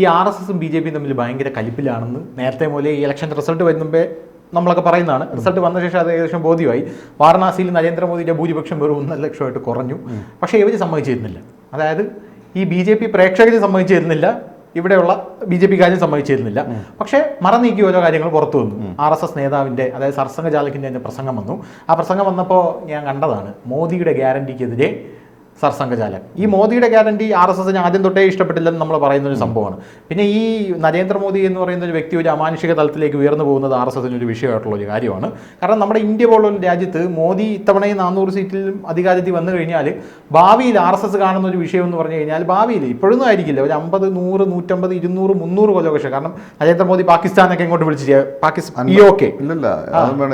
ഈ R S എസും B J പിയും തമ്മിൽ ഭയങ്കര കലിപ്പിലാണെന്ന് നേരത്തെ മുതലേ ഈ ഇലക്ഷന്റെ റിസൾട്ട് വരുമ്പേ നമ്മളൊക്കെ പറയുന്നതാണ്. റിസൾട്ട് വന്ന ശേഷം അത് ഏകദേശം ബോധ്യമായി. വാരണാസിയിൽ നരേന്ദ്രമോദിയുടെ ഭൂരിപക്ഷം വെറും ഒന്നര ലക്ഷമായിട്ട് കുറഞ്ഞു. പക്ഷേ ഇവർ സമ്മതിച്ചിരുന്നില്ല. അതായത് ഈ ബി ജെ പി പ്രേക്ഷകർ സമ്മതിച്ചിരുന്നില്ല. ഇവിടെയുള്ള ബി ജെ പി കാര്യം സമ്മതിച്ചിരുന്നില്ല. പക്ഷേ മറന്നീക്കി ഓരോ കാര്യങ്ങൾ പുറത്തു വന്നു. ആർ എസ് എസ് നേതാവിന്റെ അതായത് സർസംഘചാലകിന്റെ തന്നെ പ്രസംഗം വന്നു. ആ പ്രസംഗം വന്നപ്പോൾ ഞാൻ കണ്ടതാണ്. മോദിയുടെ ഗ്യാരണ്ടിക്കെതിരെ സർസംഘചാലക് ഈ മോദിയുടെ ഗ്യാരണ്ടി ആർ എസ് എസിന് ആദ്യം തൊട്ടേ ഇഷ്ടപ്പെട്ടില്ലെന്ന് നമ്മൾ പറയുന്ന ഒരു സംഭവമാണ്. പിന്നെ ഈ നരേന്ദ്രമോദി എന്ന് പറയുന്ന ഒരു വ്യക്തി ഒരു അമാനുഷിക തലത്തിലേക്ക് ഉയർന്നു പോകുന്നത് ആർ എസ് എസിന് ഒരു വിഷയമായിട്ടുള്ള ഒരു കാര്യമാണ്. കാരണം നമ്മുടെ ഇന്ത്യ പോലുള്ള രാജ്യത്ത് മോദി ഇത്തവണയും നാനൂറ് സീറ്റിലും അധികാരത്തിൽ വന്നു കഴിഞ്ഞാൽ ഭാവിയിൽ ആർ എസ് എസ് കാണുന്ന ഒരു വിഷയം എന്ന് പറഞ്ഞു കഴിഞ്ഞാൽ ഭാവിയിൽ ഇപ്പോഴൊന്നും ആയിരിക്കില്ല. ഒരു അമ്പത് നൂറ് നൂറ്റമ്പത് ഇരുന്നൂറ് മുന്നൂറ് കൊല്ലം കാരണം നരേന്ദ്രമോദി പാകിസ്ഥാനൊക്കെ ഇങ്ങോട്ട് വിളിച്ച് പാകിസ്ഥാൻ ഈ ഓക്കെ. ഇല്ലല്ല.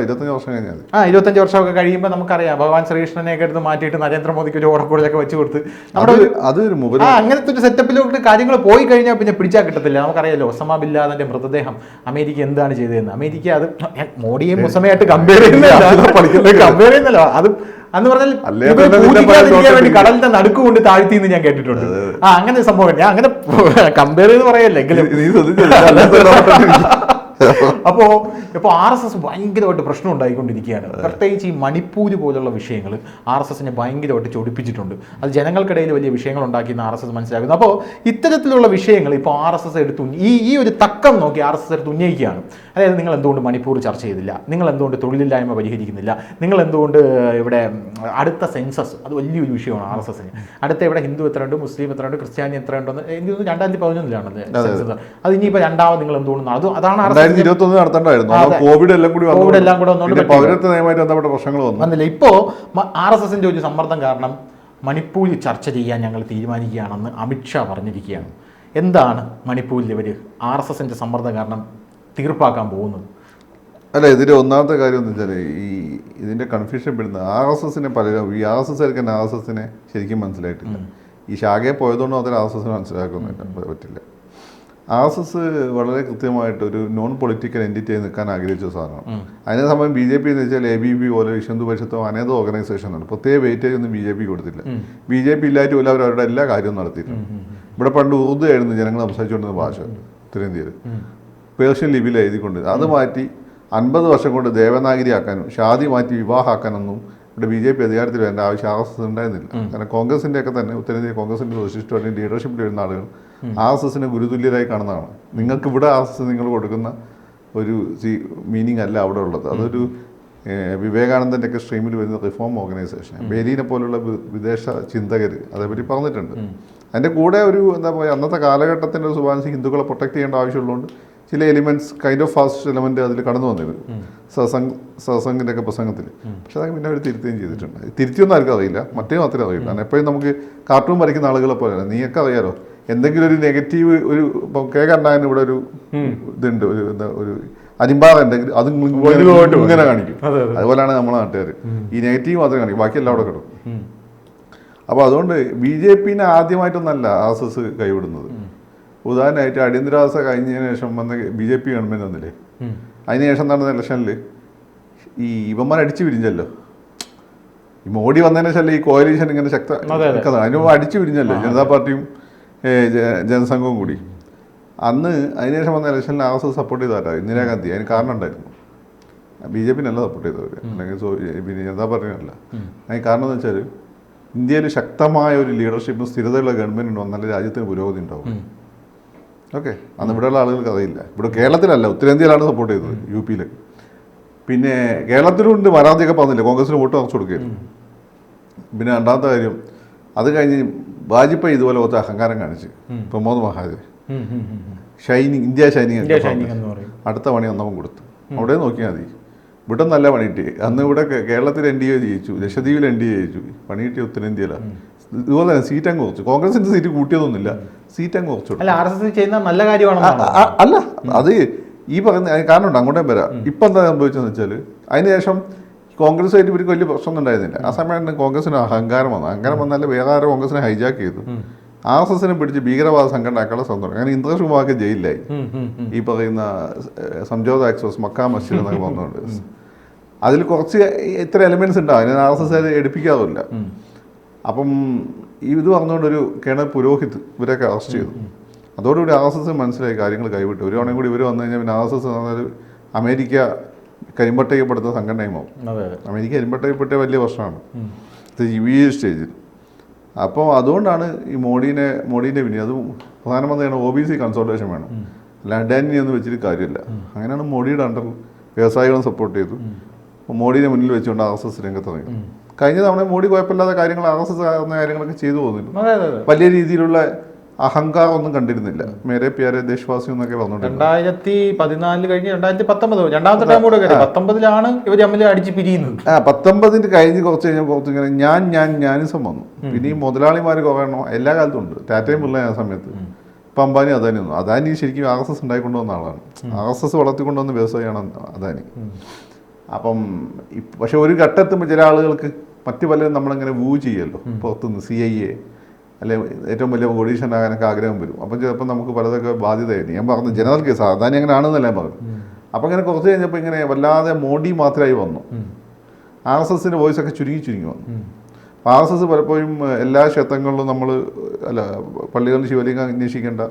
ഇരുപത്തഞ്ച് വർഷം കഴിഞ്ഞാൽ. ആ ഇരുപത്തഞ്ച് വർഷമൊക്കെ കഴിയുമ്പോൾ നമുക്കറിയാം ഭഗവാൻ ശ്രീകൃഷ്ണനെ എടുത്ത് മാറ്റിയിട്ട് നരേന്ദ്രമോദിക്ക് ഒരു ഓടക്കൂടലൊക്കെ വെച്ച് കൊടുത്ത്. നമ്മുടെ അത് ഒരു ആ അങ്ങനത്തെ ഒരു സെറ്റപ്പിലോട്ട് കാര്യങ്ങൾ പോയി കഴിഞ്ഞാൽ പിന്നെ പിടിച്ചാൽ കിട്ടത്തില്ല. നമുക്കറിയാലോ ഒസമ ബില്ലാദന്റെ മൃതദേഹം അമേരിക്ക എന്താണ് ചെയ്തതെന്ന്. അമേരിക്ക അത് മോഡിയും മോഡിയെയും ഒസമയായിട്ട് കമ്പയർ ചെയ്യുന്നില്ല. കമ്പയർ ചെയ്യുന്നല്ലോ. അത് അന്ന് പറഞ്ഞാൽ വേണ്ടി കടലിന്റെ നടുക്ക് കൊണ്ട് താഴ്ത്തി എന്ന് ഞാൻ കേട്ടിട്ടുണ്ട്. ആ അങ്ങനെ സംഭവം ഞാൻ അങ്ങനെ കമ്പയർ ചെയ്ത് പറയല്ലേ എങ്കിലും. നീ ഇപ്പൊ ഇപ്പോൾ ആർ എസ് എസ് ഭയങ്കരമായിട്ട് പ്രശ്നം ഉണ്ടായിക്കൊണ്ടിരിക്കുകയാണ്. പ്രത്യേകിച്ച് ഈ മണിപ്പൂർ പോലുള്ള വിഷയങ്ങൾ ആർ എസ് എസിനെ ഭയങ്കരമായിട്ട് ചൊടിപ്പിച്ചിട്ടുണ്ട്. അത് ജനങ്ങൾക്കിടയിൽ വലിയ വിഷയങ്ങൾ ഉണ്ടാക്കിയെന്ന് ആർ എസ് എസ് മനസ്സിലാക്കുന്നു. അപ്പോൾ ഇത്തരത്തിലുള്ള വിഷയങ്ങൾ ഇപ്പോൾ ആർ എസ് എസ് എടുത്ത് ഈ ഈ ഒരു തക്കം നോക്കി ആർ എസ് എസ് എടുത്ത് ഉന്നയിക്കുകയാണ്. അതായത് നിങ്ങൾ എന്തുകൊണ്ട് മണിപ്പൂർ ചർച്ച ചെയ്തില്ല? നിങ്ങൾ എന്തുകൊണ്ട് തൊഴിലില്ലായ്മ പരിഹരിക്കുന്നില്ല? നിങ്ങൾ എന്തുകൊണ്ട് ഇവിടെ അടുത്ത സെൻസസ് അത് വലിയൊരു വിഷയമാണ് ആർ എസ് എസിന്. അടുത്ത ഇവിടെ ഹിന്ദു എത്രയുണ്ട് മുസ്ലിം എത്രയുണ്ട് ക്രിസ്ത്യാനി എത്രയുണ്ടെന്ന് എനിക്ക് തോന്നുന്നു രണ്ടായിരത്തി പതിനൊന്നിലാണ് അത് ഇനിയിപ്പോൾ രണ്ടാമത് നിങ്ങൾ എന്തുകൊണ്ട് അത് അതാണ് ആർ എസ് രണ്ടായിരത്തി ഇരുപത്തി ഒന്ന് നടത്തണ്ടായിരുന്നു. കോവിഡ് എല്ലാം കൂടി കോവിഡ് എല്ലാം കൂടെ പിന്നെ പൗരത്വ നിയമമായിട്ട് ബന്ധപ്പെട്ട പ്രശ്നങ്ങൾ വന്നു. വന്നില്ല. ഇപ്പോൾ ആർ എസ് എസിന്റെ ഒരു സമ്മർദ്ദം കാരണം മണിപ്പൂരിൽ ചർച്ച ചെയ്യാൻ ഞങ്ങൾ തീരുമാനിക്കുകയാണെന്ന് അമിത്ഷാ പറഞ്ഞിരിക്കുകയാണ്. എന്താണ് മണിപ്പൂരിൽ ഇവർ ആർ എസ് എസിന്റെ സമ്മർദ്ദം കാരണം തീർപ്പാക്കാൻ പോകുന്നത്? അല്ല ഇതിന്റെ ഒന്നാമത്തെ കാര്യം എന്ന് വെച്ചാൽ ഈ ഇതിന്റെ കൺഫ്യൂഷൻ പെടുന്ന ആർ എസ് എസിനെ പലരും ഈ ആർ എസ് എസ് ആയിരിക്കും ആർ എസ് എസിനെ ശരിക്കും മനസ്സിലായിട്ടില്ല. ഈ ശാഖയെ പോയതുകൊണ്ട് മാത്രമേ ആർ എസ് എസിനെ മനസ്സിലാക്കുന്നില്ല പറ്റില്ല. ആർ എസ് എസ് വളരെ കൃത്യമായിട്ട് ഒരു നോൺ പൊളിറ്റിക്കൽ എന്റിറ്റി ആയി നിൽക്കാൻ ആഗ്രഹിച്ച സാധനമാണ്. അതിനെ സമയം ബി ജെ പി എന്ന് വെച്ചാൽ എ ബി പി പോലെ വിശ്വന്തു പരിഷത്തോ അനേക ഓർഗനൈസേഷനാണ് പ്രത്യേക വെയിറ്റേജ് ഒന്നും ബി ജെ പി കൊടുത്തില്ല. ബി ജെ പി ഇല്ലായിട്ട് പോലും അവർ അവരുടെ എല്ലാ കാര്യവും നടത്തിയിട്ടുണ്ട്. ഇവിടെ പണ്ട് ഉറുദു ആയിരുന്നു ജനങ്ങൾ സംസാരിച്ചുകൊണ്ടിരുന്ന ഭാഷ ഉത്തരേന്ത്യയിൽ പേർഷ്യൻ ലിപിയിൽ എഴുതിക്കൊണ്ട് അത് മാറ്റി അൻപത് വർഷം കൊണ്ട് ദേവനാഗിരി ആക്കാനും ഷാദി മാറ്റി വിവാഹമാക്കാനൊന്നും ഇവിടെ ബി ജെ പി അധികാരത്തിൽ വരേണ്ട ആവശ്യം ആർ എസ് എസ് ഉണ്ടായിരുന്നില്ല കാരണം കോൺഗ്രസിന്റെ ഒക്കെ തന്നെ ഉത്തരേന്ത്യ കോൺഗ്രസിന്റെ വശിഷ്ടമായിട്ട് ലീഡർഷിപ്പിൽ വരുന്ന ആളുകൾ ആർ എസ് എസിനെ ഗുരുതുല്യരായി കാണുന്നതാണ്. നിങ്ങൾക്ക് ഇവിടെ ആർ എസ് എസ് നിങ്ങൾ കൊടുക്കുന്ന ഒരു മീനിങ് അല്ല അവിടെ ഉള്ളത്. അതൊരു വിവേകാനന്ദന്റെ ഒക്കെ സ്ട്രീമിൽ വരുന്ന റിഫോം ഓർഗനൈസേഷൻ ബേലീനെ പോലുള്ള വിദേശ ചിന്തകർ അതേപറ്റി പറഞ്ഞിട്ടുണ്ട്. അതിന്റെ കൂടെ ഒരു എന്താ പറയുക അന്നത്തെ കാലഘട്ടത്തിന്റെ ഒരു സുഭാൻസി ഹിന്ദുക്കളെ പ്രൊട്ടക്ട് ചെയ്യേണ്ട ആവശ്യമുള്ളതുകൊണ്ട് ചില elements kind of fast element അതിൽ കടന്നു വന്നിരുന്നു. സസംഗ് സസംഗിന്റെ ഒക്കെ പ്രസംഗത്തിൽ. പക്ഷെ അതൊക്കെ പിന്നെ അവർ തിരുത്തുകയും ചെയ്തിട്ടുണ്ട്. തിരുത്തിയൊന്നും ആർക്കും അറിയില്ല. മറ്റേ മാത്രമേ അറിയില്ല. എപ്പോഴും നമുക്ക് കാർട്ടൂൺ വരയ്ക്കുന്ന ആളുകളെ പോലെയാണ് നീയൊക്കെ അറിയാലോ? എന്തെങ്കിലും ഒരു നെഗറ്റീവ് ഒരു കെ കണ്ണാൻ ഇവിടെ ഒരു ഇതുണ്ട് ഒരു എന്താ ഒരു അരിമ്പാറ ഉണ്ടെങ്കിൽ അത് ഇങ്ങനെ- ഇങ്ങനെ കാണിക്കും. അതുപോലെയാണ് നമ്മളെ നാട്ടുകാർ ഈ നെഗറ്റീവ് മാത്രമേ കാണിക്കും ബാക്കി എല്ലാം അവിടെ കിടക്കും. അപ്പോൾ അതുകൊണ്ട് ബി ജെ പിന്നെ ആദ്യമായിട്ടൊന്നല്ല ആർ എസ് എസ് കൈവിടുന്നത്. ഉദാഹരണമായിട്ട് അടിയന്തരാവസ്ഥ കഴിഞ്ഞതിന് ശേഷം വന്ന ബി ജെ പി ഗവൺമെന്റ് വന്നില്ലേ? അതിനുശേഷം നടന്ന ഇലക്ഷനിൽ ഈ ഇവന്മാർ അടിച്ചു പിരിഞ്ഞല്ലോ. ഈ മോഡി വന്നതിന് ശേഷം ഈ കോയലീഷൻ ഇങ്ങനെ ശക്ത. അതിന് അടിച്ചു പിരിഞ്ഞല്ലോ. ജനതാ പാർട്ടിയും ജനസംഘവും കൂടി. അന്ന് അതിനുശേഷം വന്ന ഇലക്ഷനിൽ ആർ എസ് എസ് സപ്പോർട്ട് ചെയ്താരാ ഇന്ദിരാഗാന്ധി. അതിന് കാരണം ഉണ്ടായിരുന്നു. ബി ജെ പിന്നല്ല സപ്പോർട്ട് ചെയ്തവർ അല്ലെങ്കിൽ പിന്നെ ജനതാ പാർട്ടിനല്ല അതിന് കാരണം എന്ന് വെച്ചാൽ ഇന്ത്യയിൽ ശക്തമായ ഒരു ലീഡർഷിപ്പും സ്ഥിരതയുള്ള ഗവൺമെന്റ് ഉണ്ടോ? നല്ല രാജ്യത്തിന് പുരോഗതി ഉണ്ടാവും ഓക്കെ. അന്ന് ഇവിടെയുള്ള ആളുകൾക്ക് അറിയില്ല ഇവിടെ കേരളത്തിലല്ല ഉത്തരേന്ത്യയിലാണ് സപ്പോർട്ട് ചെയ്തത് യു പിയിൽ പിന്നെ കേരളത്തിലുണ്ട് വരാതെയൊക്കെ പറഞ്ഞില്ല? കോൺഗ്രസിന് വോട്ട് നിറച്ചു കൊടുക്കുകയായിരുന്നു. പിന്നെ രണ്ടാമത്തെ കാര്യം അത് കഴിഞ്ഞ് വാജ്പേയി ഇതുപോലെ ഒത്ത അഹങ്കാരം കാണിച്ച് Pramod Mahajan shining India shining അടുത്ത പണി ഒന്നവൻ കൊടുത്തു. അവിടെ നോക്കിയാൽ മതി. ഇവിടെ നല്ല പണി കിട്ടി അന്ന് ഇവിടെ കേരളത്തിൽ എൻ ഡി എ ജയിച്ചു. ലക്ഷദ്വീപിൽ എൻ ഡി എ ജയിച്ചു. പണി കിട്ടിയ ഉത്തരേന്ത്യയിലാണ് ഇതുപോലെ തന്നെ സീറ്റ് അങ്ങ് കുറച്ചു. കോൺഗ്രസിന്റെ സീറ്റ് കൂട്ടിയതൊന്നുമില്ല. സീറ്റ് അങ്ങ് കുറച്ചു അല്ല ആർ എസ് എസ് ചെയ്യുന്ന നല്ല ആ, അല്ല അത് ഈ പറയുന്ന കാരണം ഉണ്ട് അങ്ങോട്ടേ വരാം. ഇപ്പം എന്താ സംഭവിച്ചെന്ന് വെച്ചാൽ അതിനുശേഷം കോൺഗ്രസ്സായിട്ട് ഇവർക്ക് വലിയ പ്രശ്നമൊന്നും ഉണ്ടായിരുന്നില്ല. ആ സമയത്ത് കോൺഗ്രസിന് അഹങ്കാരം വന്നു അഹങ്കാരം വന്നാൽ വേറെ ആരോ കോൺഗ്രസിനെ ഹൈജാക്ക് ചെയ്തു. ആർ എസ് എസിനെ പിടിച്ച് ഭീകരവാദ സംഘടനാക്കളെ സ്വന്തം അങ്ങനെ ഇന്ദ്രേഷ് കുമാർക്ക് ജയിലിലായി. ഈ പറയുന്ന സംജോത എക്സോസ് മക്കാ മസ്ജിദ് എന്നൊക്കെ വന്നുകൊണ്ട് അതിൽ കുറച്ച് ഇത്ര എലമെന്റ്സ് ഉണ്ടാവും. അതിന് ആർ എസ് എസ് എടുപ്പിക്കാറില്ല. അപ്പം ഈ ഇത് പറഞ്ഞുകൊണ്ടൊരു കേണൽ പുരോഹിത് ഇവരൊക്കെ അറസ്റ്റ് ചെയ്തു. അതോടുകൂടി ആർ എസ് എസ് മനസ്സിലായി കാര്യങ്ങൾ കൈവിട്ടു. ഒരു തവണയും കൂടി ഇവർ വന്നു കഴിഞ്ഞാൽ പിന്നെ ആർ എസ് എസ് പറഞ്ഞാൽ അമേരിക്ക കരിമ്പട്ടയ്ക്കപ്പെടുന്ന സംഘടനയുമാവും. അതെ അമേരിക്ക കരിമ്പട്ടയ്ക്കപ്പെട്ട വലിയ പ്രശ്നമാണ് ഇത് ഈ സ്റ്റേജിൽ. അപ്പോൾ അതുകൊണ്ടാണ് ഈ മോഡീനെ മോഡീന്റെ പിന്നെ അത് പ്രധാനമന്ത്രിയാണ് ഒ ബി സി കൺസൾട്ടേഷൻ വേണം. ലഡാനി എന്ന് വെച്ചിട്ട് കാര്യമില്ല. അങ്ങനെയാണ് മോഡിയുടെ അണ്ടർ വ്യവസായികളും സപ്പോർട്ട് ചെയ്തു. മോഡീനെ മുന്നിൽ വെച്ചുകൊണ്ട് ആർ എസ് എസ് രംഗത്ത് ഇറങ്ങി കഴിഞ്ഞ തവണ മോഡി കുഴപ്പമില്ലാത്ത കാര്യങ്ങൾ ആർ എസ് എസ് കാര്യങ്ങളൊക്കെ ചെയ്തു പോകുന്നില്ല വലിയ രീതിയിലുള്ള അഹങ്കാരം ഒന്നും കണ്ടിരുന്നില്ല. മേരെ പ്യാരെ ദേശവാസി എന്നൊക്കെ വന്നിട്ടുണ്ട് രണ്ടായിരത്തി പതിനാലിൽ കഴിഞ്ഞ് രണ്ടായിരത്തി പത്തൊമ്പത് രണ്ടാമത്തെ ടൈം കൂടെ പത്തൊമ്പതിലാണ് ഇവർ തമ്മിൽ അടിച്ച് പിരിയുന്നത്. ആ പത്തൊമ്പതിന് കഴിഞ്ഞ് കുറച്ച് കഴിഞ്ഞാൽ കുറച്ച് ഇങ്ങനെ ഞാൻ ഞാൻ ഞാനിസം വന്നു. പിന്നെ ഈ മുതലാളിമാർ കുറയണോ എല്ലാ കാലത്തും ഉണ്ട്. ടാറ്റയും പിള്ള ആ സമയത്ത്. ഇപ്പം അംബാനി അദാനി വന്നു. അദാനി ശരിക്കും ആർ എസ് എസ് ഉണ്ടായിക്കൊണ്ടുവന്ന ആളാണ്. ആർ എസ് എസ് വളർത്തിക്കൊണ്ടുവന്ന വ്യവസായമാണ് അദാനി. അപ്പം പക്ഷെ ഒരു ഘട്ടത്തുമ്പോൾ ചില ആളുകൾക്ക് മറ്റു പലരും നമ്മളിങ്ങനെ വൂ ചെയ്യല്ലോ പുറത്തുനിന്ന് സി ഐ എ അല്ലെ ഏറ്റവും വലിയ ഒഡീഷനാകാനൊക്കെ ആഗ്രഹം വരും. അപ്പം ചിലപ്പോൾ നമുക്ക് പലതൊക്കെ ബാധ്യതയായിരുന്നു ഞാൻ പറഞ്ഞു ജനറൽ കേസ് സാധാരണ അങ്ങനെ ആണെന്നല്ല ഞാൻ പറഞ്ഞു അപ്പം ഇങ്ങനെ കുറച്ച് കഴിഞ്ഞപ്പോൾ ഇങ്ങനെ വല്ലാതെ മോഡി മാത്രമായി വന്നു. ആർ എസ് എസിന്റെ വോയിസ് ഒക്കെ ചുരുങ്ങി ചുരുങ്ങി വന്നു. അപ്പോൾ ആർ എസ് എസ് പലപ്പോഴും എല്ലാ ക്ഷേത്രങ്ങളിലും നമ്മൾ അല്ല പള്ളികളിൽ ശിവലിംഗം അന്വേഷിക്കേണ്ട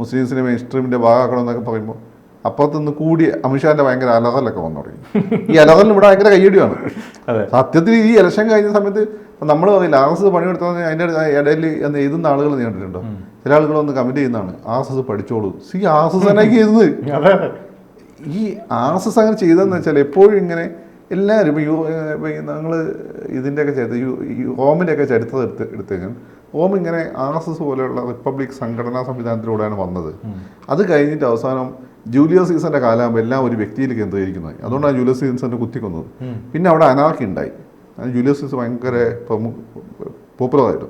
മുസ്ലിംസിനെ മെയിൻ സ്ട്രീമിന്റെ ഭാഗമാക്കണം എന്നൊക്കെ പറയുമ്പോൾ അപ്പുറത്തുനിന്ന് കൂടി അമിത്ഷാന്റെ ഭയങ്കര അലറലൊക്കെ വന്നു തുടങ്ങി. ഈ അലറലിന് ഇവിടെ ഭയങ്കര കയ്യടിയാണ്. അതെ. സത്യത്തിൽ ഈ ഇലക്ഷൻ കഴിഞ്ഞ സമയത്ത് നമ്മൾ പറഞ്ഞില്ല ആർ എസ് എസ് പണിയെടുത്തത് അതിന്റെ ഇടയിൽ എന്ന് എഴുതുന്ന ആളുകൾ നീ കണ്ടിട്ടുണ്ടോ? ചില ആളുകൾ വന്ന് കമന്റ് ചെയ്യുന്നതാണ് ആർ എസ് എസ് പഠിച്ചോളൂ. സി ആർ എസ് എസ് തന്നെ ചെയ്തത് ഈ ആർ എസ് എസ് അങ്ങനെ ചെയ്തതെന്ന് വെച്ചാൽ എപ്പോഴും ഇങ്ങനെ എല്ലാവരും യു ഞങ്ങൾ ഇതിന്റെയൊക്കെ ചരിത്ര യു റോമിന്റെയൊക്കെ ചരിത്രം എടുത്ത് എടുത്തു കഴിഞ്ഞാൽ റോം ഇങ്ങനെ ആർ എസ് എസ് പോലെയുള്ള റിപ്പബ്ലിക് സംഘടനാ സംവിധാനത്തിലൂടെയാണ് വന്നത്. അത് കഴിഞ്ഞിട്ട് അവസാനം ജൂലിയസ് സീസന്റെ കാലാകുമ്പോൾ എല്ലാം ഒരു വ്യക്തിയിൽ കേന്ദ്രീകരിക്കുന്നത് അതുകൊണ്ടാണ് ജൂലിയസ് സീസന്റെ കുത്തിക്കൊന്നത്. പിന്നെ അവിടെ അനാർക്കി ഉണ്ടായി. ജൂലിയസ് സീസൺ ഭയങ്കര പോപ്പുലറായിട്ട്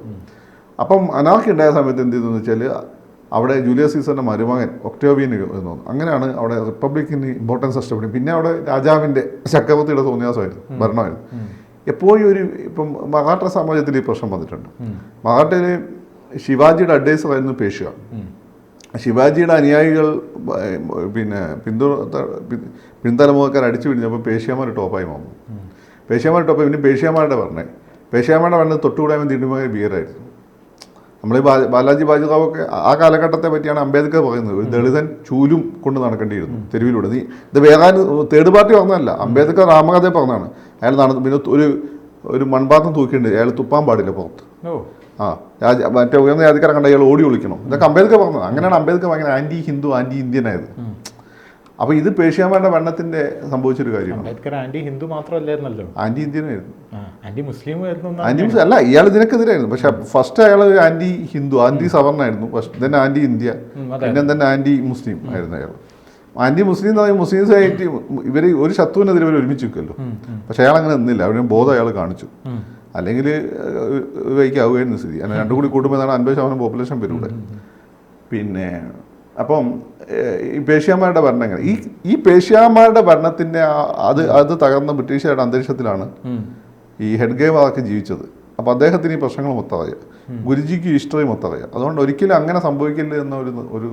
അപ്പം അനാർക്കി ഉണ്ടായ സമയത്ത് എന്ത് ചെയ്തെന്ന് വെച്ചാൽ അവിടെ ജൂലിയസ് സീസറിന്റെ മരുമകൻ ഒക്ടോബിയന് വന്നു. അങ്ങനെയാണ് അവിടെ റിപ്പബ്ലിക്കിന് ഇമ്പോർട്ടൻസ് നഷ്ടപ്പെടും പിന്നെ അവിടെ രാജാവിന്റെ ചക്രവർത്തിയുടെ തോന്നിയാസമായിരുന്നു ഭരണമായിരുന്നു. എപ്പോഴും ഒരു ഇപ്പം മറാഠ സാമ്രാജ്യത്തിൽ ഈ പ്രശ്നം വന്നിട്ടുണ്ട്. മറാഠയിൽ ശിവാജിയുടെ അഡ്വൈസർ ആയിരുന്നു പേഷ്യ ശിവാജിയുടെ അനുയായികൾ പിന്നെ പിന്തു പി- പിൻതലമുറക്കാർ അടിച്ചു പിടിഞ്ഞപ്പോൾ പേഷ്യാമാർ ടോപ്പായി വന്നു പേഷ്യാമാർ ടോപ്പായി പിന്നെ പേഷ്യാമാരുടെ പറഞ്ഞേ പേഷ്യാമാരുടെ പറഞ്ഞത് തൊട്ടുകൂടായ്മ തീണ്ടുമായ ബിയറായിരുന്നു നമ്മൾ ബാലാജി ബാജുറാവൊക്കെ ആ കാലഘട്ടത്തെ പറ്റിയാണ് അംബേദ്കർ പറയുന്നത്. ഒരു ദളിതൻ ചൂലും കൊണ്ട് നടക്കേണ്ടിയിരുന്നു തെരുവിലൂടെ. നീ ഇത് വേറെ തേർഡ് പാർട്ടി പറഞ്ഞതല്ല. അംബേദ്കർ രാമകഥയെ പറഞ്ഞതാണ്. അയാൾ നടന്നു പിന്നെ ഒരു ഒരു മൺപാത്രം തൂക്കിയിട്ടുണ്ട്. അയാൾ തുപ്പാൻ പാടില്ല പുറത്ത്. ആ രാജ മറ്റേ ഉയർന്ന ജാതിക്കാരെ കണ്ട അയാൾ ഓടി ഒളിക്കണം? ഇതൊക്കെ അംബേദ്കർ പറഞ്ഞത്. അങ്ങനെയാണ് അംബേദ്കർ ഭയങ്കര ആന്റി ഹിന്ദു ആന്റി ഇന്ത്യൻ ആയത്. അപ്പോൾ ഇത് പേഷ്യാമാരുടെ ഭരണത്തിന്റെ സംഭവിച്ചൊരു കാര്യമാണ്. അംബേദ്കർ ആന്റി ഹിന്ദു മാത്രമല്ലായിരുന്നല്ലോ. ആന്റി ഇന്ത്യനായിരുന്നു ആയിരുന്നു. ആന്റി മുസ്ലിം ആയിരുന്നു ആന്റി മുസ്ലിം അല്ല ഇയാൾ ഇതിനൊക്കെതിരായിരുന്നു. പക്ഷെ ഫസ്റ്റ് അയാൾ ആന്റി ഹിന്ദു ആന്റി സവർണായിരുന്നു ഫസ്റ്റ് തന്നെ ആന്റി ഇന്ത്യ പിന്നെ തന്നെ ആന്റി മുസ്ലിം ആയിരുന്നു അയാൾ. ആന്റി മുസ്ലിം എന്ന് പറയുമ്പോൾ മുസ്ലിംസ് ആയിട്ട് ഇവർ ഒരു ശത്രുവിനെതിരെ ഇവർ ഒരുമിച്ച് നിൽക്കുമല്ലോ. പക്ഷെ അയാൾ അങ്ങനെ നിന്നില്ല. അവരും ബോധം അയാൾ കാണിച്ചു. അല്ലെങ്കിൽ വൈക്കാവുകയായിരുന്നു സ്ഥിതി. അങ്ങനെ രണ്ടും കൂടി കൂട്ടുമ്പോഴാണ് അൻപത് ശതമാനം പോപ്പുലേഷൻ വരും പിന്നെ അപ്പം ഈ പേഷ്യാമാരുടെ ഭരണം എങ്ങനെ? ഈ ഈ പേഷ്യാമാരുടെ ഭരണത്തിന്റെ അത് അത് തകർന്ന ബ്രിട്ടീഷുകാരുടെ അന്തരീക്ഷത്തിലാണ് ഈ ഹെഡ് ഗെയിം അതൊക്കെ ജീവിച്ചത്. അപ്പോൾ അദ്ദേഹത്തിന് ഈ പ്രശ്നങ്ങൾ മൊത്തറിയാം ഗുരുജിക്ക് ഹിസ്റ്ററി മൊത്തറിയാം അതുകൊണ്ട് ഒരിക്കലും അങ്ങനെ സംഭവിക്കില്ല എന്ന ഒരു ഒരു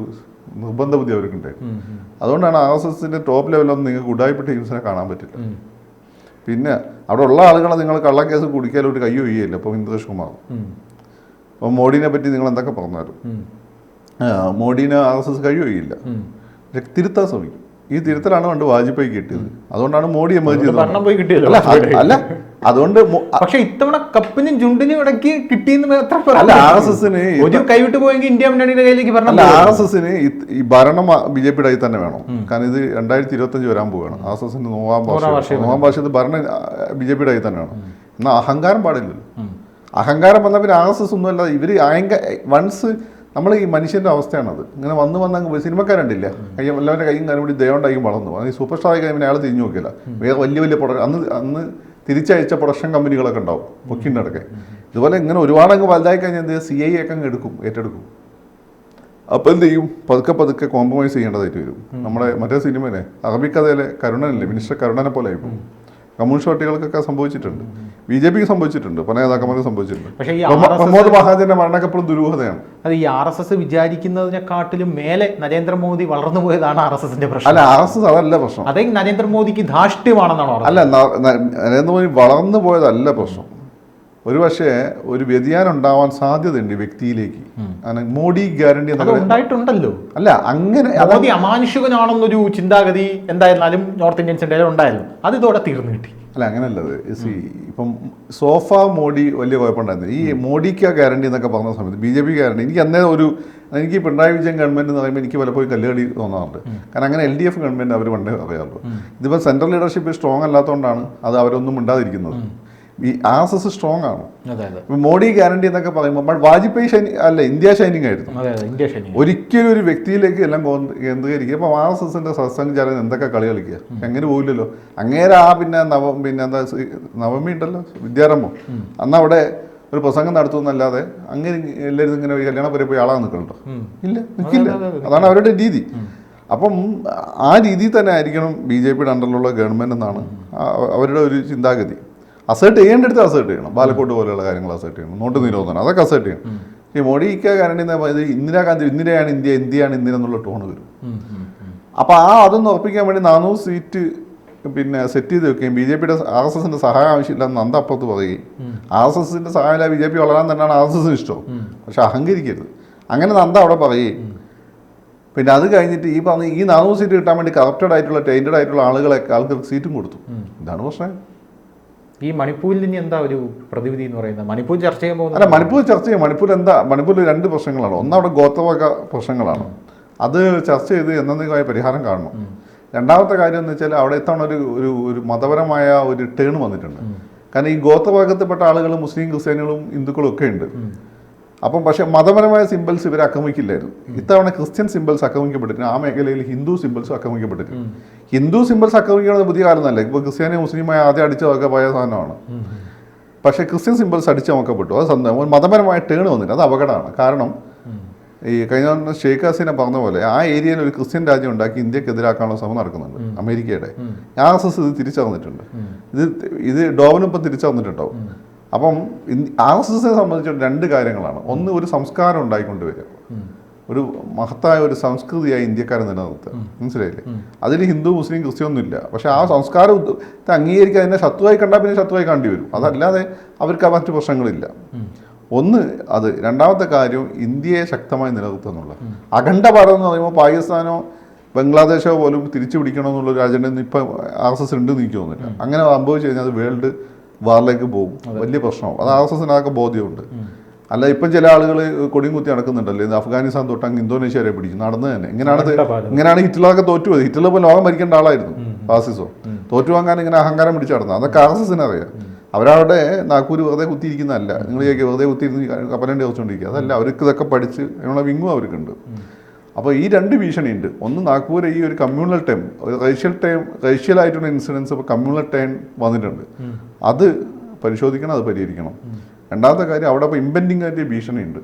നിർബന്ധ ബുദ്ധി അവർക്കുണ്ടായിരുന്നു. അതുകൊണ്ടാണ് ആർ എസ് എസിന്റെ ടോപ്പ് ലെവലൊന്നും നിങ്ങൾക്ക് ഉടായ്പെട്ട ടീംസിനെ കാണാൻ പറ്റില്ല. പിന്നെ അവിടെ ഉള്ള ആളുകളെ നിങ്ങൾ കള്ളക്കേസ് കുടിക്കാലും ഒരു കൈ ഒയ്യല്ല അപ്പോൾ ഇന്ദ്രേഷ് കുമാർ. അപ്പോൾ മോഡിനെ പറ്റി നിങ്ങൾ എന്തൊക്കെ പറഞ്ഞാലും. മോഡിനെ ആർ എസ് എസ് കഴിയുകയില്ല പക്ഷെ തിരുത്താൻ ശ്രമിക്കും. ഈ തിരുത്തലാണ് പണ്ട് വാജ്പേയി കിട്ടിയത്. അതുകൊണ്ടാണ് മോഡി എമേജ് ചെയ്തത്. പോയി കിട്ടിയല്ലോ അല്ല അതുകൊണ്ട് പക്ഷെ ഇത്തവണ കപ്പിനും ചുണ്ടിനും ഇടയ്ക്ക് കിട്ടിയെന്ന് അല്ല ആർ. എസ് എസിന് ഒരു കൈവിട്ട് പോയെങ്കിൽ ഇന്ത്യ മുന്നണിയുടെ കയ്യിലേക്ക് പറഞ്ഞു ആർ എസ് എസിന് ഈ ഭരണം ബി ജെ പിയുടെ തന്നെ വേണം. കാരണം ഇത് രണ്ടായിരത്തി ഇരുപത്തഞ്ച് വരാൻ പോവുകയാണ്. ആർ എസ് എസിന്റെ നൂറാം നൂറാം ഭാഷ നോവാം ഭാഷ ഭാഷത്തിൽ ഭരണം ബി ജെ പിയുടെ തന്നെ വേണം. എന്നാൽ അഹങ്കാരം പാടില്ലല്ലോ. അഹങ്കാരം വന്നാൽ പിന്നെ ആർ എസ് എസ് ഒന്നുമല്ല ഇവർ വൺസ് നമ്മൾ ഈ മനുഷ്യന്റെ അവസ്ഥയാണത്. ഇങ്ങനെ വന്ന് വന്ന് അങ്ങ്. സിനിമക്കാരുണ്ടില്ല? കയ്യ എല്ലാവരുടെ കൈയും കാര്യം കൂടി ദയോണ്ടായും വളർന്നു. അത് സൂപ്പർ സ്റ്റാർ ആയി കഴിയുമ്പോൾ അയാൾ തിരിഞ്ഞു നോക്കില്ല. വേറെ വലിയ വലിയ പ്രൊഡക്ഷൻ അന്ന് അന്ന് തിരിച്ചയച്ച പ്രൊഡക്ഷൻ കമ്പനികളൊക്കെ ഉണ്ടാവും പൊക്കിണ്ടടക്കെ ഇതുപോലെ ഇങ്ങനെ ഒരുപാട് അങ്ങ് വലുതായി കഴിഞ്ഞാൽ എന്ത് സി ഐ ഒക്കെ അങ്ങ് എടുക്കും ഏറ്റെടുക്കും. അപ്പോൾ എന്ത് ചെയ്യും? പതുക്കെ പതുക്കെ കോംപ്രമൈസ് ചെയ്യേണ്ടതായിട്ട് വരും. നമ്മുടെ മറ്റേ സിനിമയിലെ അറബിക്കഥയിലെ കരുണനല്ലേ? മിനിസ്റ്റർ കരുണനെ പോലെ ആയിപ്പോൾ കമ്മ്യൂണിസ്റ്റ് പാർട്ടികൾക്കൊക്കെ സംഭവിച്ചിട്ടുണ്ട്. ബി ജെ പിക്ക് സംഭവിച്ചിട്ടുണ്ട്. പല നേതാക്കന്മാർക്ക് സംഭവിച്ചിട്ടുണ്ട്. പക്ഷേ ഈ പ്രമോ- പ്രമോദ് മഹാജന്റെ മരണമൊക്കെ എപ്പോഴും ദുരൂഹതയാണ്. അത് ഈ ആർ എസ് എസ് വിചാരിക്കുന്നതിനെക്കാട്ടിലും മേലെ നരേന്ദ്രമോദി വളർന്നു പോയതാണ് ആർ എസ് എസിന്റെ പ്രശ്നം. അല്ല ആർ എസ് എസ് അതല്ല പ്രശ്നം. അതെ നരേന്ദ്രമോദിക്ക് ധാഷ്ട്യമാണെന്നാണ്? അല്ല നരേന്ദ്രമോദി വളർന്നു പോയതല്ല പ്രശ്നം. ഒരു പക്ഷേ ഒരു വ്യതിയാനം ഉണ്ടാവാൻ സാധ്യതയുണ്ട് വ്യക്തിയിലേക്ക്. മോഡി ഗ്യാരണ്ടി ഉണ്ടായിട്ടുണ്ടല്ലോ അല്ല അങ്ങനെ മോദി അമാനുഷികനാണെന്നൊരു ചിന്താഗതി എന്തായിരുന്നാലും നോർത്ത് ഇന്ത്യൻസ് ഇടയിൽ ഉണ്ടായിരുന്നു അത് ഇതോടെ തീർന്നു കിട്ടി. അല്ല അങ്ങനെയല്ലത്. സി ഇപ്പം സോഫ മോഡി വലിയ കുഴപ്പമുണ്ടായിരുന്നു. ഈ മോഡിക്ക് ഗ്യാരണ്ടി എന്നൊക്കെ പറഞ്ഞ സമയത്ത് ബി ജെ പി ഗ്യാരണ്ടി. എനിക്ക് അന്നേ ഒരു എനിക്ക് പിണറായി വിജയൻ ഗവൺമെന്റ് എന്ന് പറയുമ്പോൾ എനിക്ക് പലപ്പോഴും കല്ലുകളി തോന്നാറുണ്ട്. കാരണം അങ്ങനെ എൽ ഡി എഫ് ഗവൺമെന്റ് അവർ പണ്ടേ അറിയാറുള്ളൂ. ഇതിപ്പോൾ സെൻട്രൽ ലീഡർഷിപ്പ് സ്ട്രോങ് അല്ലാത്തതുകൊണ്ടാണ് അത് അവരൊന്നും മിണ്ടാതിരിക്കുന്നത്. ഈ ആർ എസ് എസ് സ്ട്രോങ് ആണ്. മോഡി ഗ്യാരണ്ടി എന്നൊക്കെ പറയുമ്പോൾ നമ്മൾ വാജ്പേയി ഷൈനി അല്ല ഇന്ത്യ ഷൈനിങ് ആയിരുന്നു. ഒരിക്കലും ഒരു വ്യക്തിയിലേക്ക് എല്ലാം കേന്ദ്രീകരിക്കുക. അപ്പോൾ ആർ എസ് എസിന്റെ സത്സംഗചാരൻ എന്തൊക്കെ കളി കളിക്കുക? എങ്ങനെ പോയില്ലല്ലോ അങ്ങേരെ ആ പിന്നെ നവ പിന്നെ എന്താ നവമി ഉണ്ടല്ലോ വിദ്യാരംഭം. അന്ന് അവിടെ ഒരു പ്രസംഗം നടത്തുന്നല്ലാതെ അങ്ങനെ എല്ലാവരും ഇങ്ങനെ ഒരു കല്യാണം പോയി ആളാ നിൽക്കണ്ടോ ഇല്ല നിൽക്കില്ല. അതാണ് അവരുടെ രീതി. അപ്പം ആ രീതിയിൽ തന്നെ ആയിരിക്കണം ബി ജെ പിയുടെ അണ്ടറിലുള്ള ഗവൺമെന്റ് എന്നാണ് അവരുടെ ഒരു ചിന്താഗതി. അസേർട്ട് ചെയ്യേണ്ടടുത്ത് അസേർട്ട് ചെയ്യണം. ബാലക്കോട്ട് പോലെയുള്ള കാര്യങ്ങൾ അസേർട്ട് ചെയ്യണം. നോട്ട് നിരോധനം. അതൊക്കെ അസേർട്ട് ചെയ്യണം. ഈ മോഡിക്ക് കാരണം ഇത് ഇന്ദിരാഗാന്ധി ഇന്ദിരയാണ് ഇന്ത്യ ഇന്ത്യയാണ് ഇന്ത്യ എന്നുള്ള ടോൺ വരും. അപ്പോൾ ആ അതൊന്ന് ഉറപ്പിക്കാൻ വേണ്ടി നാനൂറ് സീറ്റ് പിന്നെ സെറ്റ് ചെയ്ത് വെക്കുകയും ബി ജെ പിയുടെ ആർ എസ് എസിന്റെ സഹായം ആവശ്യമില്ലെന്ന് നന്ദ അപ്പുറത്ത് പറയുകയും. ആർ എസ് എസിന്റെ സഹായമില്ല ബി ജെ പി വളരാൻ തന്നെയാണ് ആർ എസ് എസിന് ഇഷ്ടം പക്ഷെ അഹങ്കരിക്കരുത്. അങ്ങനെ നന്ദ അവിടെ പറയുകയും. പിന്നെ അത് കഴിഞ്ഞിട്ട് ഈ പറഞ്ഞ ഈ നാനൂറ് സീറ്റ് കിട്ടാൻ വേണ്ടി കറപ്റ്റഡ് ആയിട്ടുള്ള ടൈൻഡ് ആയിട്ടുള്ള ആളുകളെ ആൾക്കാർക്ക് സീറ്റും കൊടുത്തു. ഇതാണ് പ്രശ്നം. ഈ മണിപ്പൂരിൽ ഇനി എന്താ ഒരു പ്രതിവിധി എന്ന് പറയുന്നത്? മണിപ്പൂർ ചർച്ച ചെയ്യാൻ പോകുന്നത് അല്ല മണിപ്പൂർ ചർച്ച ചെയ്യാം. മണിപ്പൂർ എന്താ? മണിപ്പൂരിൽ രണ്ട് പ്രശ്നങ്ങളാണ്. ഒന്ന് അവിടെ ഗോത്രവക പ്രശ്നങ്ങളാണ്. അത് ചർച്ച ചെയ്ത് എന്നേക്കുമായ പരിഹാരം കാണണം. രണ്ടാമത്തെ കാര്യം എന്ന് വെച്ചാൽ അവിടെ ഇത്തവണ ഒരു ഒരു ഒരു മതപരമായ ഒരു ടേൺ വന്നിട്ടുണ്ട്. കാരണം ഈ ഗോത്രവർഗത്തിൽപ്പെട്ട ആളുകൾ മുസ്ലിം ക്രിസ്ത്യാനികളും ഹിന്ദുക്കളും ഒക്കെ ഉണ്ട്. അപ്പം പക്ഷെ മതപരമായ സിമ്പിൾസ് ഇവരെ ആക്രമിക്കില്ലായിരുന്നു. ഇത്തവണ ക്രിസ്ത്യൻ സിമ്പിൾസ് ആക്രമിക്കപ്പെട്ടിട്ടുണ്ട് ആ മേഖലയിൽ ഹിന്ദു സിമ്പിൾസ് ആക്രമിക്കപ്പെട്ടിട്ടുണ്ട് ഹിന്ദു സിമ്പിൾസ് ആക്രമിക്കുന്നത് പുതിയ കാലമല്ല. ഇപ്പോൾ ക്രിസ്ത്യാനി മുസ്ലിമായി ആദ്യം അടിച്ചതൊക്കെ പോയ സാധനമാണ്. പക്ഷേ ക്രിസ്ത്യൻ സിമ്പിൾസ് അടിച്ചമക്കപ്പെട്ടു. അത് ഒരു മതപരമായ ടേൺ വന്നില്ല. അത് അപകടമാണ്. കാരണം ഈ കഴിഞ്ഞ ഷെയ്ഖ് ഹസീന പറഞ്ഞ പോലെ ആ ഏരിയയിൽ ഒരു ക്രിസ്ത്യൻ രാജ്യം ഉണ്ടാക്കി ഇന്ത്യക്കെതിരാക്കാനുള്ള ശ്രമം നടക്കുന്നുണ്ട് അമേരിക്കയുടെ. ആർ എസ് എസ് ഇത് തിരിച്ചറിഞ്ഞിട്ടുണ്ട്. ഇത് ഇത് ഡോവനും തിരിച്ചറിഞ്ഞിട്ടുണ്ടോ തിരിച്ചറിഞ്ഞിട്ടുണ്ടാവും അപ്പം ആർ എസ് എസിനെ സംബന്ധിച്ച് രണ്ട് കാര്യങ്ങളാണ്. ഒന്ന് ഒരു സംസ്കാരം ഉണ്ടായിക്കൊണ്ടുവരിക ഒരു മഹത്തായ ഒരു സംസ്കൃതിയായി ഇന്ത്യക്കാരെ നിലനിർത്തുക. മനസ്സിലായില്ലേ? അതിൽ ഹിന്ദു മുസ്ലിം ക്രിസ്ത്യൻ ഒന്നും ഇല്ല പക്ഷെ ആ സംസ്കാരം അംഗീകരിക്കുക അതിനെ ശത്രുവായി കണ്ടാൽ പിന്നെ ശത്രുവായി കണ്ടി വരും. അതല്ലാതെ അവർക്ക് ആ മറ്റു പ്രശ്നങ്ങളില്ല. ഒന്ന് അത് രണ്ടാമത്തെ കാര്യം ഇന്ത്യയെ ശക്തമായി നിലനിർത്തുക എന്നുള്ള അഖണ്ഡ ഭാരതം എന്ന് പറയുമ്പോൾ പാകിസ്ഥാനോ ബംഗ്ലാദേശോ പോലും തിരിച്ചു പിടിക്കണം എന്നുള്ള ഒരു അജണ്ട ഇപ്പം ആർ എസ് എസ് ഉണ്ട് എന്ന് എനിക്ക് തോന്നുന്നില്ല. അങ്ങനെ സംഭവിച്ചു കഴിഞ്ഞാൽ അത് വേൾഡ് വാറിലേക്ക് പോകും. വലിയ പ്രശ്നമാവും. അത് ആർ എസ് എസിനൊക്കെ ബോധ്യമുണ്ട്. അല്ല ഇപ്പം ചില ആളുകൾ കൊടിയും കുത്തി നടക്കുന്നുണ്ടല്ലോ. ഇത് അഫ്ഗാനിസ്ഥാൻ തൊട്ട് അങ്ങ് ഇന്തോനേഷ്യ വരെ പിടിച്ചു. നടന്നു തന്നെ. ഇങ്ങനെയാണ്. ഇങ്ങനെയാണ് ഹിറ്റ്ലറൊക്കെ തോറ്റുപോയത്. ഹിറ്റ്ലർ ഇപ്പോൾ ലോകം ഭരിക്കേണ്ട ആളായിരുന്നു ഫാസിസോ. തോറ്റു വാങ്ങാൻ ഇങ്ങനെ അഹങ്കാരം പിടിച്ചു നടന്നു അതൊക്കെ ആർ എസ് എസിന് അറിയാം. അവരവിടെ നാഗ്പൂർ വെറുതെ കുത്തിയിരിക്കുന്നതല്ല. നിങ്ങൾ വെറുതെ കുത്തിയിരുന്ന് കപ്പലണ്ടി വെച്ചുകൊണ്ടിരിക്കുക അതല്ല അവർക്ക് ഇതൊക്കെ പഠിച്ച് അതിനുള്ള വിങ്ങും അവർക്കുണ്ട്. അപ്പോൾ ഈ രണ്ട് ഭീഷണിയുണ്ട്. ഒന്ന് നാഗ്പൂർ ഈ ഒരു communal time racial time racial ആയിട്ടുള്ള ഇൻസിഡൻസ് ഇപ്പോൾ കമ്മ്യൂണൽ ടൈം വന്നിട്ടുണ്ട്. അത് പരിശോധിക്കണം അത് പരിഹരിക്കണം. രണ്ടാമത്തെ കാര്യം അവിടെ ഇപ്പോൾ ഇമ്പെൻഡിങ് ആയിട്ട് ഭീഷണിയുണ്ട്.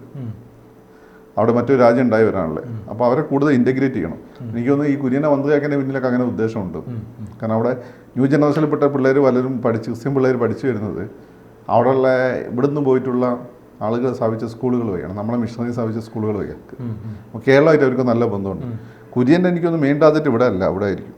അവിടെ മറ്റൊരു രാജ്യം ഉണ്ടായി വരാനുള്ളത് അപ്പോൾ അവരെ കൂടുതൽ ഇന്റഗ്രേറ്റ് ചെയ്യണം. എനിക്ക് തോന്നുന്നു ഈ കുര്യനെ മന്ത്രിയാക്കിയതിന്റെ പിന്നിലൊക്കെ അങ്ങനെ ഉദ്ദേശമുണ്ട്. കാരണം അവിടെ ന്യൂ ജനറേഷനിൽപ്പെട്ട പിള്ളേർ പലരും പഠിച്ച് ക്രിസ്ത്യൻ പിള്ളേർ പഠിച്ചു വരുന്നത് അവിടെയുള്ള ഇവിടുന്ന് പോയിട്ടുള്ള ആളുകൾ സ്ഥാപിച്ച സ്കൂളുകൾ വഴിയാണ്. നമ്മളെ മിഷണറി സ്ഥാപിച്ച സ്കൂളുകൾ വഴിയാണ് കേരളമായിട്ട് അവർക്ക് നല്ല ബന്ധമുണ്ട്. കുര്യന്റെ എനിക്കൊന്ന് മെയിൻ ടാർജറ്റ് ഇവിടെ അല്ല അവിടെ ആയിരിക്കും.